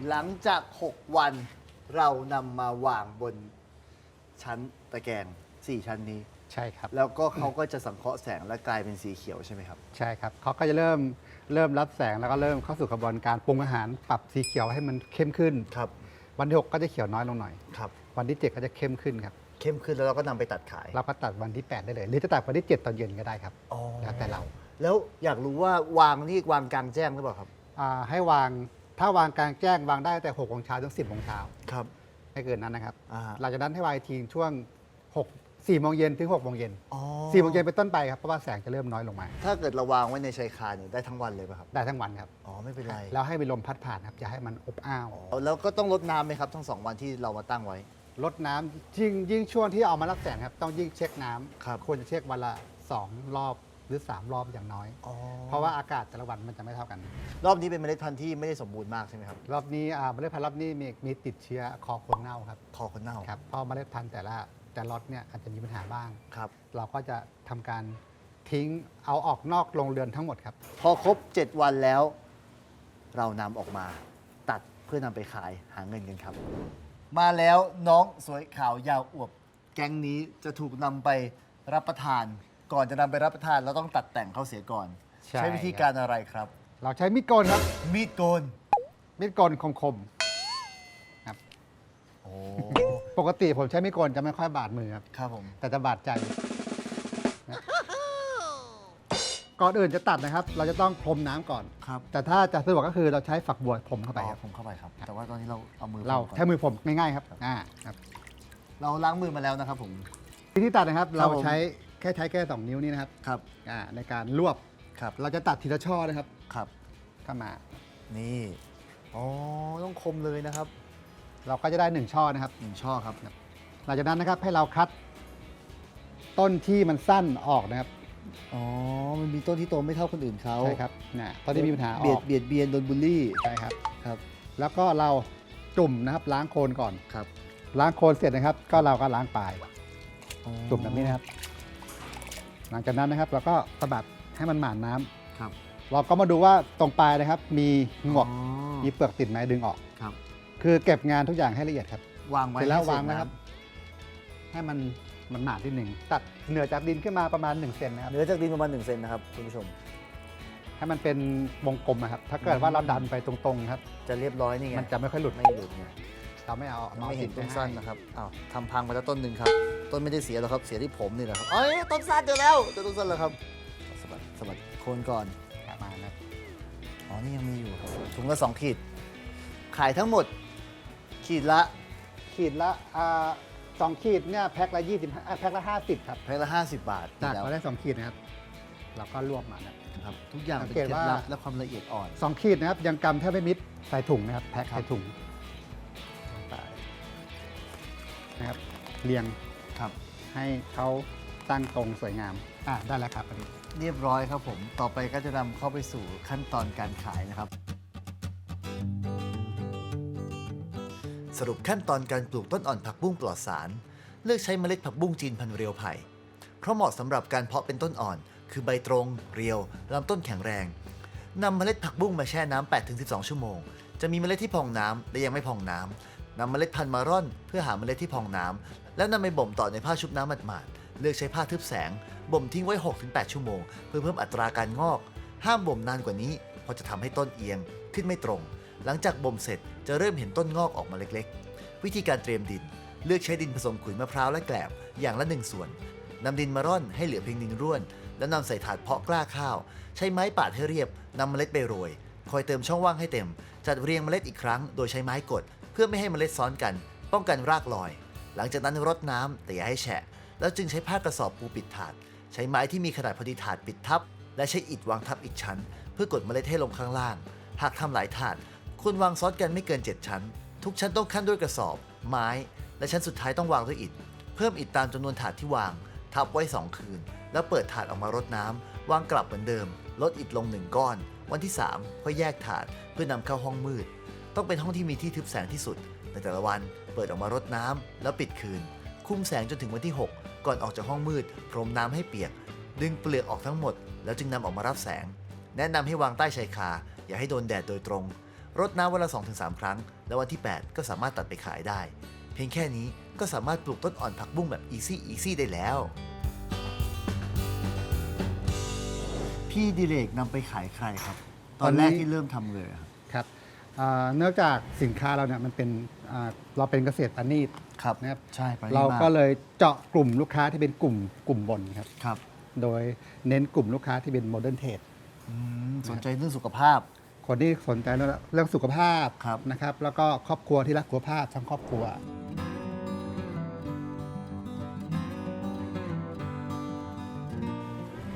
[SPEAKER 3] หลังจาก 6 วันเรานำมาวางบนชั้นตะแกรง4ชั้นนี้
[SPEAKER 2] ใช่ครับ
[SPEAKER 3] แล้วก็เขาก็จะสังเคราะห์แสงและกลายเป็นสีเขียวใช่ไหมครับ
[SPEAKER 2] ใช่ครับเขาก็จะเริ่มเริ่มรับแสงแล้วก็เริ่มเข้าสู่กระบวนการปรุงอาหารปรับสีเขียวให้มันเข้มขึ้น
[SPEAKER 3] ครับ
[SPEAKER 2] วันที่หกก็จะเขียวน้อยลงหน่อย
[SPEAKER 3] ครับ
[SPEAKER 2] วันที่เจ็ดก็จะเข้มขึ้นครับ
[SPEAKER 3] เข้มขึ้นแล้วเราก็นำไปตัดขาย
[SPEAKER 2] เราก็ตัดวันที่แปดได้เลย หรือจะตัดวันที่เจ็ดตอนเย็นก็ได้ครับ
[SPEAKER 3] อ๋อ
[SPEAKER 2] แล้วแต่เรา
[SPEAKER 3] แล้วอยากรู้ว่าวางนี่วางกลางแจ้งหรือเปล่าครับ
[SPEAKER 2] อ่าให้วางถ้าวางกลางแจ้งวางได้ตั้งแต่หกโมงเช้าถึงสิบโมงเช้า
[SPEAKER 3] ครับ
[SPEAKER 2] ไม่เกินนั้นนะครับ
[SPEAKER 3] อ่าฮะ
[SPEAKER 2] หลังจากนั้นให้วางอีกทีช่วงห กสี่โมงเย็นถึงหกโมงเย็น
[SPEAKER 3] อ๋อ
[SPEAKER 2] สี่โมงเย็นเป็นต้นไปครับเพราะว่าแสงจะเริ่มน้อยลงมา
[SPEAKER 3] ถ้าเกิดเราวางไว้ในชายคาเนี่ยได้ทั้งวันเลยป่ะครับ
[SPEAKER 2] ได้ทั้งวันครับ
[SPEAKER 3] อ๋อ ไม่เป็นไร
[SPEAKER 2] แล้วให้มีลมพัดผ่านครับอย่าให้มันอบอ้าว
[SPEAKER 3] อ๋อแล้วก็ต้องลดน้ำไหมครับ ทั้งสองวันที่เรามาตั้งไว้
[SPEAKER 2] ลดน้ำยิ่งยิ่งช่วงที่เอามารับแสงครับต้องยิ่งเช็คน้ำ
[SPEAKER 3] ครับ
[SPEAKER 2] ควรจะเช็ควันละสองรอบหรือสามรอบอย่างน้อย
[SPEAKER 3] อ๋อ
[SPEAKER 2] เพราะว่าอากาศแต่ละวันมันจะไม่เท่ากัน
[SPEAKER 3] รอบนี้เป็นเมล็ดพันธุ์ที่ไม่ได้สมบูรณ์มากใช่ไหมครับ
[SPEAKER 2] รอบนี้อ่าเมล็ดพันธุ์รอบนี้มีมีติดเชื้อคอคนเน่าครับ
[SPEAKER 3] คอคนเน่า
[SPEAKER 2] ครับเพราะเมล็ดพันธุ์แต่ละ แต่ล็อตเนี่ยอาจจะมีปัญหาบ้าง
[SPEAKER 3] ครับ
[SPEAKER 2] เราก็จะทำการทิ้งเอาออกนอกโรงเรือนทั้งหมดครับ
[SPEAKER 3] พอครบ 7 วันแล้ว เรานำออกมา ตัดเพื่อนำไปขายหาเงินกันครับ มาแล้วน้องสวยขาวยาวอวบ แก๊งนี้จะถูกนำไปรับประทาน ก่อนจะนำไปรับประทานเราต้องตัดแต่งเขาเสียก่อน
[SPEAKER 2] ใช่
[SPEAKER 3] วิธีการอะไรครับ
[SPEAKER 2] เราใช้มีดโกนครับ
[SPEAKER 3] มีดโกน
[SPEAKER 2] มีดโกนคมๆครับ
[SPEAKER 3] โอ้
[SPEAKER 2] ปกติผมใช้มีดโกนจะไม่ค่อยบาดมือครับ
[SPEAKER 3] ครับผม
[SPEAKER 2] แต่จะบาดใจนะก่อนอื่นจะตัดนะครับ เราจะต้องพรมน้ำก่อน
[SPEAKER 3] ครับ
[SPEAKER 2] แต่ถ้าจะสะดวกก็คือเราใช้ฝักบัวพรมเข้าไป
[SPEAKER 3] อ๋อ
[SPEAKER 2] ครับ
[SPEAKER 3] ผมเข้าไปครับ แต่ว่าตอนนี้เราเอามือ
[SPEAKER 2] เรา
[SPEAKER 3] ก่อน
[SPEAKER 2] ใช้มือผมง่ายๆครับอ่าครับ
[SPEAKER 3] เราล้างมือมาแล้วนะครับผม
[SPEAKER 2] วิธีตัดนะครับ
[SPEAKER 3] ครั
[SPEAKER 2] เรา
[SPEAKER 3] บผม
[SPEAKER 2] ใช้แค่ใช้แค่สองนิ้วนี่นะครับ
[SPEAKER 3] ครับ
[SPEAKER 2] อ่าในการรวบ
[SPEAKER 3] ครับ
[SPEAKER 2] เราจะตัดทีละช่อนะครับ
[SPEAKER 3] ครับ
[SPEAKER 2] เข้ามา
[SPEAKER 3] นี่ อ๋อ ต้องคมเลยนะครับ
[SPEAKER 2] เราก็จะได้หนึ่งช่อนะครับ
[SPEAKER 3] หนึ่งช่อครับ
[SPEAKER 2] หลังจากนั้นนะครับให้เราคัดต้นที่มันสั้นออกนะครับ
[SPEAKER 3] อ๋อ มันมีต้นที่โตไม่เท่าคนอื่นเขา
[SPEAKER 2] ใช่ครับนะต้นที่มีปัญหาอ
[SPEAKER 3] เบีย
[SPEAKER 2] อ
[SPEAKER 3] ด
[SPEAKER 2] ก
[SPEAKER 3] เบียดเบียนโดนบูลลี่
[SPEAKER 2] ใช่ครับ
[SPEAKER 3] ครับ
[SPEAKER 2] แล้วก็เราจุ่มนะครับล้างโคนก่อน
[SPEAKER 3] ครับ
[SPEAKER 2] ล้างโคนเสร็จนะครับ ก็เราก็ล้างปลาย
[SPEAKER 3] อ๋อ
[SPEAKER 2] จุ่มแบบนี้นะครับ หลังจากนั้นนะครับเราก็สะบัดให้มันหม่านน้ำ
[SPEAKER 3] ครับ
[SPEAKER 2] เราก็มาดูว่าตรงปลายนะครับ มีหงอก
[SPEAKER 3] อ๋อ
[SPEAKER 2] มีเปลือกติดไหมดึงออก
[SPEAKER 3] ครับ
[SPEAKER 2] คือเก็บงานทุกอย่างให้ละเอียดครับ
[SPEAKER 3] วางไว้
[SPEAKER 2] เสร็จแล้ว
[SPEAKER 3] ให้
[SPEAKER 2] วางนะครับให้มันมันหนาที่หนึ่งตัดเหนือจากดินขึ้นมาประมาณ1เซนนะครับ
[SPEAKER 3] เนื้อจากดินประมาณหนึ่งเซนนะครับคุณผู้ชม
[SPEAKER 2] ให้มันเป็นวงกลมนะครับ ถ้าเกิดว่าเราดันไปตรงๆครับ
[SPEAKER 3] จะเรียบร้อยนี่ไง
[SPEAKER 2] มันจะไม่ค่อยหลุด
[SPEAKER 3] ไม่หลุดไง
[SPEAKER 2] เราไม่เอาอา
[SPEAKER 3] ไม่เห็น
[SPEAKER 2] ติ
[SPEAKER 3] ต้
[SPEAKER 2] ด
[SPEAKER 3] น
[SPEAKER 2] ไว้
[SPEAKER 3] สั้น
[SPEAKER 2] ให้
[SPEAKER 3] นะครับอ้าวทำพังไปแล้วต้นหนึ่งครับ ต้นไม่ได้เสียหรอกครับ เสียที่ผมนี่แหละครับเอ้ยต้นสั้นเจอแล้วเจอต้นสั้นแล้วครับสะบัดสะบัดโคนก่อน
[SPEAKER 2] ประมาณนะครับ
[SPEAKER 3] อ๋อนี่ยังมีอยู่ครับถุงละสองขีด ขายทั้งหมด ขีดละ
[SPEAKER 2] ขีดละอ่าสองขีดเนี่ยแพ็คละยี่สิบแพ็คละห้าสิบครับ
[SPEAKER 3] แพ็คละ50 บาท
[SPEAKER 2] จาก
[SPEAKER 3] แล้ว
[SPEAKER 2] เราได้สองขีดนะครับเราก็รวบมานะ
[SPEAKER 3] นะครับ ทุกอย่างเป็น
[SPEAKER 2] สัง
[SPEAKER 3] เค
[SPEAKER 2] เก
[SPEAKER 3] ล็
[SPEAKER 2] ต
[SPEAKER 3] ด
[SPEAKER 2] ว่า
[SPEAKER 3] ลับและความละเอียดอ่อน
[SPEAKER 2] สองขีดนะครับยังกำแทบไม่มิดใส่ถุงนะครับ แพ็ค
[SPEAKER 3] ครับ
[SPEAKER 2] ใส่ถุงไปนะครับเรียง
[SPEAKER 3] ครับ
[SPEAKER 2] ให้เขาตั้งตรงสวยงามอ่าได้แล้วครับอันนี้
[SPEAKER 3] เรียบร้อยครับผม ต่อไปก็จะนำเข้าไปสู่ขั้นตอนการขายนะครับ สรุปขั้นตอนการปลูกต้นอ่อนผักบุ้งปลอดสาร เลือกใช้เมล็ดผักบุ้งจีนพันเรียวไผ่ เพราะเหมาะสำหรับการเพาะเป็นต้นอ่อน คือใบตรง เรียวลำต้นแข็งแรงนำเมล็ดผักบุ้งมาแช่น้ำ8-12 ชั่วโมง จะมีเมล็ดที่พองน้ำและยังไม่พองน้ำนำเมล็ดพันธุ์มาร่อน เพื่อหาเมล็ดที่พองน้ำแล้วนำไปบ่มต่อในผ้าชุบน้ำหมาดๆเลือกใช้ผ้าทึบแสง บ่มทิ้งไว้ 6-8 ชั่วโมง เพื่อเพิ่มอัตราการงอก ห้ามบ่มนานกว่านี้เพราะจะทำให้ต้นเอียงขึ้นไม่ตรง หลังจากบ่มเสร็จจะเริ่มเห็นต้นงอกออกมาเล็กๆ วิธีการเตรียมดิน เลือกใช้ดินผสมขุยมะพร้าวและแกลบอย่างละหนึ่งส่วนนำดินมาร่อนให้เหลือเพียงดินร่วน แล้วนำใส่ถาดเพาะกล้าข้าว ใช้ไม้ปาดให้เรียบนำเมล็ดไปโรย คอยเติมช่องว่างให้เต็ม จัดเรียงเมล็ดอีกครั้ง โดยใช้ไม้กด เพื่อไม่ให้เมล็ดซ้อนกัน ป้องกันรากลอย หลังจากนั้นรดน้ำแต่อย่าให้แฉะ แล้วจึงใช้ผ้ากระสอบปูปิดถาด ใช้ไม้ที่มีขนาดพอดีถาดปิดทับ และใช้อิฐวางทับอีกชั้น เพื่อกดเมล็ดให้ลงข้างล่าง หากทำหลายถาด ค
[SPEAKER 1] ควรวางซ้อนกันไม่เกิน 7 ชั้น ทุกชั้นต้องขั้นด้วยกระสอบ ไม้ และชั้นสุดท้ายต้องวางด้วยอิฐ เพิ่มอิฐตามจำนวนถาดที่วาง ทับไว้ 2 คืน แล้วเปิดถาดออกมารดน้ำวางกลับเหมือนเดิม ลดอิฐลง 1 ก้อน วันที่3ค่อยแยกถาดเพื่อนำเข้าห้องมืด ต้องเป็นห้องที่มีที่ทึบแสงที่สุด ในแต่ละวันเปิดออกมารดน้ำแล้วปิดคืน คุมแสงจนถึงวันที่ 6 ก่อนออกจากห้องมืด พรมน้ำให้เปียก ดึงเปลือกออกทั้งหมด แล้วจึงนำออกมารับแสง แนะนำให้วางใต้ชายคา อย่าให้โดนแดดโดยตรง รดน้ำวันละ 2-3 ครั้ง แล้ววันที่ 8 ก็สามารถตัดไปขายได้ เพียงแค่นี้ก็สามารถปลูกต้นอ่อนผักบุ้งแบบ easy easy ได้แล้ว พี่ดิเลกนำไปขายใครครับ ตอนแรกที่เริ่มทำเลยครับ
[SPEAKER 2] ครับอ่าเนื่องจากสินค้าเราเนี่ยมันเป็นอ่าเราเป็นเกษตรปานีต
[SPEAKER 1] ครับ
[SPEAKER 2] นะครับ
[SPEAKER 1] ใช่ไป
[SPEAKER 2] เราก็เลยเจาะกลุ่มลูกค้าที่เป็นกลุ่มกลุ่มบนครับ
[SPEAKER 1] ครับ
[SPEAKER 2] โดยเน้นกลุ่มลูกค้าที่เป็นโมเดิร์นเทรด
[SPEAKER 1] อืมสนใจเรื่องสุขภาพ
[SPEAKER 2] คนที่สนใจเรื่องเรื่องสุขภาพ
[SPEAKER 1] ครับ
[SPEAKER 2] นะครับ แล้วก็ครอบครัวที่รักสุขภาพทั้งครอบครัว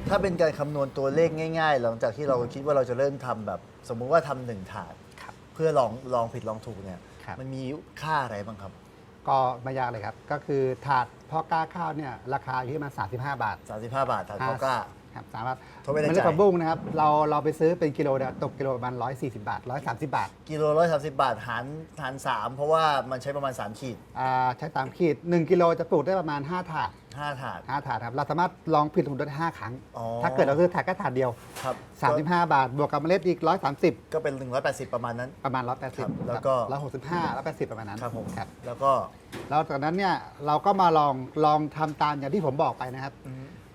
[SPEAKER 3] ถ้าเป็นการคำนวณตัวเลขง่าย ๆ หลังจากที่เราคิดว่าเราจะเริ่มทำแบบ สมมุติว่าทำหนึ่งถาด
[SPEAKER 2] ครับ
[SPEAKER 3] เพื่อลองลองผิดลองถูกเนี่ย
[SPEAKER 2] ครับ
[SPEAKER 3] มันมีค่าอะไรบ้างครับ
[SPEAKER 2] ก็ไม่ยากเลยครับ ก็คือถาดพ่อกล้าข้าวเนี่ยราคาอยู่ที่ประมาณ35 บาท
[SPEAKER 3] 35 บาทถาดข้าวกล้า
[SPEAKER 2] ครับสามารถ
[SPEAKER 3] โทรไปใน
[SPEAKER 2] เมล็ด
[SPEAKER 3] ใจ
[SPEAKER 2] ผักบุ้งนะครับเราเราไปซื้อเป็นกิโลเนี่ยตกกิโลประมาณ140 บาท 130 บาท
[SPEAKER 3] กิโลร้อยสามสิบบาทหารหารสามเพราะว่ามันใช้ประมาณ 3 ขีด
[SPEAKER 2] อ่าใช้ตามขีด 1 กิโลจะปลูกได้ประมาณ 5 ถาด
[SPEAKER 3] 5ถาด
[SPEAKER 2] 5 ถาดครับเราสามารถลองผิดถูกได้5ครั้ง
[SPEAKER 3] อ๋อ
[SPEAKER 2] ถ้าเกิดเราซื้อถาดแค่ถาดเดียว
[SPEAKER 3] ครับ
[SPEAKER 2] 35บาท บวกกับเมล็ดอีก 130
[SPEAKER 3] ก็เป็น 180 ประมาณนั้น
[SPEAKER 2] ประมาณ
[SPEAKER 3] ครับ
[SPEAKER 2] 180
[SPEAKER 3] แล้วก็
[SPEAKER 2] 165 180 ประมาณนั้น
[SPEAKER 3] ครับผม
[SPEAKER 2] ครับ
[SPEAKER 3] แล้วก็
[SPEAKER 2] แล้วจากนั้นเนี่ยเราก็มาลองลองทำตามอย่างที่ผมบอกไปนะครับ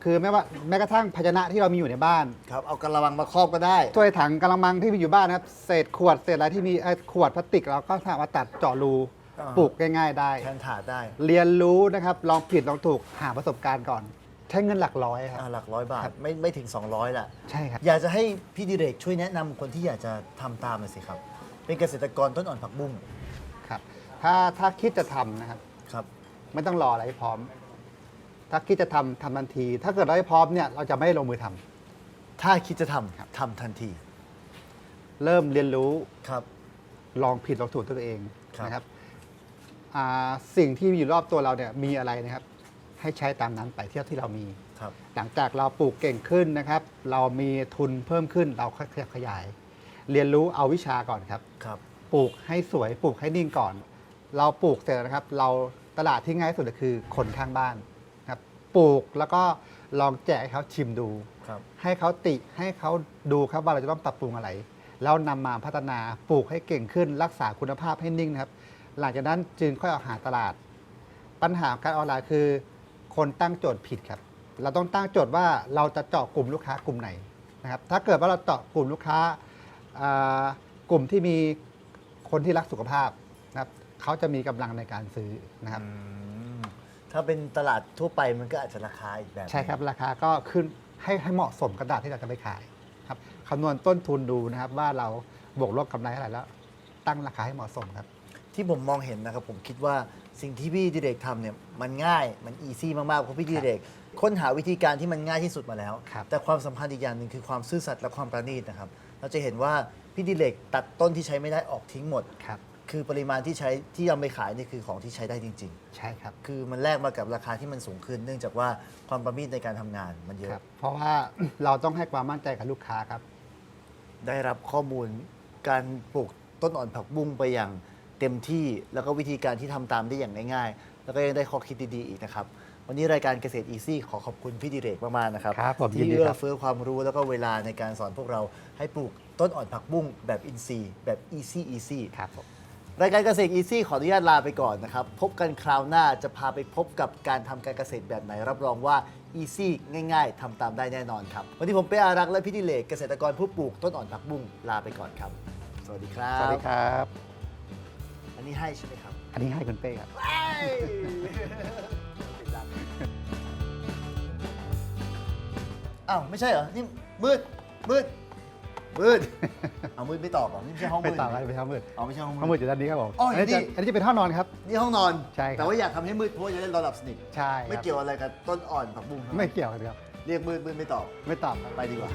[SPEAKER 2] คือไม่ว่าแม้กระทั่งภาชนะที่เรามีอยู่ในบ้าน
[SPEAKER 3] ครับเอากระมังมาครอบก็ได้
[SPEAKER 2] ถ้วยถังกระมังที่มีอยู่บ้านนะครับเศษขวดเศษอะไรที่มีเอ่อขวดพลาสติกเราก็สามารถตัดเจาะรู
[SPEAKER 3] อ่า
[SPEAKER 2] ปลูกง่าย ๆ ได้
[SPEAKER 3] แทนถาดได้
[SPEAKER 2] เรียนรู้นะครับลองผิดลองถูกหาประสบการณ์ก่อน ใช้เงินหลักร้อยครับ
[SPEAKER 3] อ่าหลักร้อยบาท
[SPEAKER 2] ครับ
[SPEAKER 3] ไม่ไม่ถึง 200แหละ
[SPEAKER 2] ใช่ครับ
[SPEAKER 3] อยากจะให้พี่ดิเรกช่วยแนะนำคนที่อยากจะทำตามหน่อยสิครับ เป็นเกษตรกรต้นอ่อนผักบุ้ง
[SPEAKER 2] ครับ ถ้าถ้าคิดจะทำนะครับ
[SPEAKER 3] ครับ
[SPEAKER 2] ไม่ต้องรออะไรให้พร้อม ถ้าคิดจะทำทำทันที ถ้าเกิดเราไม่พร้อมเนี่ยเราจะไม่ลงมือทำ
[SPEAKER 3] ถ้าคิดจะท
[SPEAKER 2] ครับำ
[SPEAKER 3] ทำทันที
[SPEAKER 2] เริ่มเรียนรู้
[SPEAKER 3] ครับ
[SPEAKER 2] ลองผิดลองถูกตัวเอง
[SPEAKER 3] ครับ
[SPEAKER 2] นะครับอ่าสิ่งที่อยู่รอบตัวเราเนี่ยมีอะไรนะครับ ให้ใช้ตามนั้นไปเที่ยวที่เรามี
[SPEAKER 3] ครับ
[SPEAKER 2] หลังจากเราปลูกเก่งขึ้นนะครับ เรามีทุนเพิ่มขึ้นเราค่อยๆขยาย เรียนรู้เอาวิชาก่อนครับ
[SPEAKER 3] ครับ
[SPEAKER 2] ปลูกให้สวยปลูกให้นิ่งก่อน เราปลูกเสร็จแล้วนะครับ เราตลาดที่ง่ายที่สุดก็คือคนข้างบ้านครับ ปลูก แล้วก็ลองแจกให้เขาชิมดู
[SPEAKER 3] ครับ
[SPEAKER 2] ให้เขาติให้เขาดูครับว่าเราจะต้องปรับปรุงอะไร แล้วนำมาพัฒนาปลูกให้เก่งขึ้น รักษาคุณภาพให้นิ่งนะครับ หลังจากนั้นจึงค่อยออกหาตลาด ปัญหาการออนไลน์คือ คนตั้งโจทย์ผิดครับ เราต้องตั้งโจทย์ว่าเราจะเจาะกลุ่มลูกค้ากลุ่มไหนนะครับ ถ้าเกิดว่าเราเจาะกลุ่มลูกค้าอ่ากลุ่มที่มีคนที่รักสุขภาพนะครับเขาจะมีกำลังในการซื้อนะครับ
[SPEAKER 3] อืม ถ้าเป็นตลาดทั่วไปมันก็อาจจะราคาอีกแบบหนึ่ง
[SPEAKER 2] ใช่ครับ ราคาก็ขึ้นให้ให้เหมาะสมกับตลาดที่เราจะไปขายครับคำนวณต้นทุนดูนะครับ ว่าเราบวกลบกำไรเท่าไหร่แล้ว ตั้งราคาให้เหมาะสมครับ
[SPEAKER 3] ที่ผมมองเห็นนะครับ ผมคิดว่าสิ่งที่พี่ดิเรกทำเนี่ยมันง่ายมันอีซี่มากๆเพราะพี่ดิเรกค้นหาวิธีการที่มันง่ายที่สุดมาแล้ว
[SPEAKER 2] ครับ
[SPEAKER 3] แต่ความสำคัญอีกอย่างหนึ่งคือความซื่อสัตย์และความประณีตนะครับ เราจะเห็นว่าพี่ดิเรกตัดต้นที่ใช้ไม่ได้ออกทิ้งหมด
[SPEAKER 2] ครับ
[SPEAKER 3] คือปริมาณที่ใช้ที่เอาไปขายนี่คือของที่ใช้ได้จริง
[SPEAKER 2] ใช่ครับ
[SPEAKER 3] ๆ คือมันแลกมากับราคาที่มันสูงขึ้น เนื่องจากว่าความประณีตในการทำงานมันเย
[SPEAKER 2] ครั
[SPEAKER 3] อะ
[SPEAKER 2] บเพราะว่า เราต้องให้ความมั่นใจกับลูกค้าครับ
[SPEAKER 3] ได้รับข้อมูลการปลูกต้นอ่อนผักบุ้งไปอย่างเต็มที่แล้วก็วิธีการที่ทำตามได้อย่างง่ายๆ แล้วก็ยังได้ข้อคิดดีๆอีกนะครับ วันนี้รายการเกษตรอีซี่ขอขอบคุณพี่ดิเรกมากๆนะครับ
[SPEAKER 2] ครับผมยิ
[SPEAKER 3] ที่
[SPEAKER 2] นดี
[SPEAKER 3] เอื้
[SPEAKER 2] ค
[SPEAKER 3] อ
[SPEAKER 2] รับ
[SPEAKER 3] เฟื้อความรู้แล้วก็เวลาในการสอนพวกเราให้ปลูกต้นอ่อนผักบุ้งแบบอินทรีย์แบบ easy easy
[SPEAKER 2] ครับผม
[SPEAKER 3] รายการเกษตรอีซี่ขออนุญาตลาไปก่อนนะครับ พบกันคราวหน้าจะพาไปพบกับการทำการเกษตรแบบไหน รับรองว่าอีซี่ง่ายๆทำตามได้แน่นอนครับ วันนี้ผมเป้อารักษ์และพี่ดิเลกเกษตรกรผู้ปลูกต้นอ่อนผักบุ้งลาไปก่อนครับ สวัสดีครับ
[SPEAKER 2] สวัสดีครับ
[SPEAKER 3] อันนี้ให้ใช่ไหมครับ
[SPEAKER 2] อันนี้ให้คุณเป้ครับ
[SPEAKER 3] อ้าวไม่ใช่เหรอนี่มืดมืด มืด เอามืดไม่ตอบเหรอนี่ไม่ใช่ห้อง
[SPEAKER 2] ไป
[SPEAKER 3] มืด
[SPEAKER 2] ต่อไปไปห้องมืด
[SPEAKER 3] อ๋อไม่ใช่ห้อง
[SPEAKER 2] ห้องมื
[SPEAKER 3] มื
[SPEAKER 2] ด
[SPEAKER 3] ด
[SPEAKER 2] อยู่ด้านนี้ครับผม
[SPEAKER 3] อ๋ออยู่
[SPEAKER 2] อันนี้จะ
[SPEAKER 3] นี่
[SPEAKER 2] อันนี้จะเป็นห้องนอนครับ
[SPEAKER 3] นี่ห้องนอน
[SPEAKER 2] ใช่ครับ
[SPEAKER 3] แต่ว่าอยากทำให้มืดเพราะว่าจะได้นอนหลับสนิท
[SPEAKER 2] ใช่ครับ
[SPEAKER 3] ไม่เกี่ยวอะไรกับต้นอ่อนผักบุ้ง
[SPEAKER 2] ไม่เกี่ยวกันครับ
[SPEAKER 3] เรียกมืดมืดไม่ตอบ
[SPEAKER 2] ไม่ตอบครับ
[SPEAKER 3] ไปดีกว่า